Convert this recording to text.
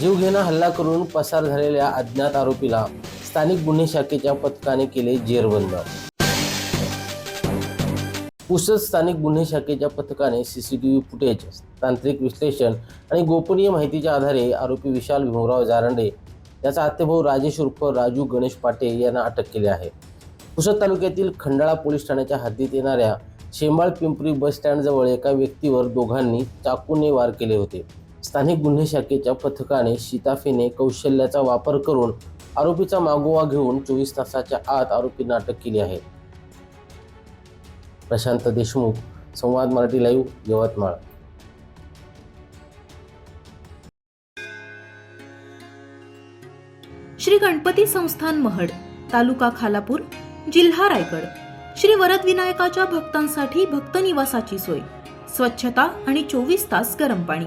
जीवघेणा हल्ला करून पसार झालेल्या अज्ञात आरोपीला स्थानिक गुन्हे शाखेच्या पथकाने केले जेरबंद. पुसद स्थानिक गुन्हे शाखेच्या पथकाने सीसीटीव्ही फुटेज तांत्रिक विश्लेषण आणि गोपनीय माहितीच्या आधारे आरोपी विशाल भीमराव जारंडे याचा आत्तेभाऊ राजेश उर्फ राजू गणेश पाटे यांना अटक केली आहे. पुसद तालुक्यातील खंडाळा पोलीस ठाण्याच्या हद्दीत येणाऱ्या शेंबाळ पिंपरी बस स्टँडजवळ एका व्यक्तीवर दोघांनी चाकूने वार केले होते. स्थानिक गुन्हे शाखेच्या पथकाने शिताफीने कौशल्याचा वापर करून आरोपीचा मागोवा घेऊन चोवीस तासाच्या आत आरोपींना अटक केली आहे. प्रशांत देशमुख संवाद मराठी लाईव्ह यवतमाळ. श्री गणपती संस्थान महड तालुका खालापूर जिल्हा रायगड. श्री वरद विनायकाच्या भक्तांसाठी भक्त निवासाची सोय स्वच्छता आणि चोवीस तास गरम पाणी.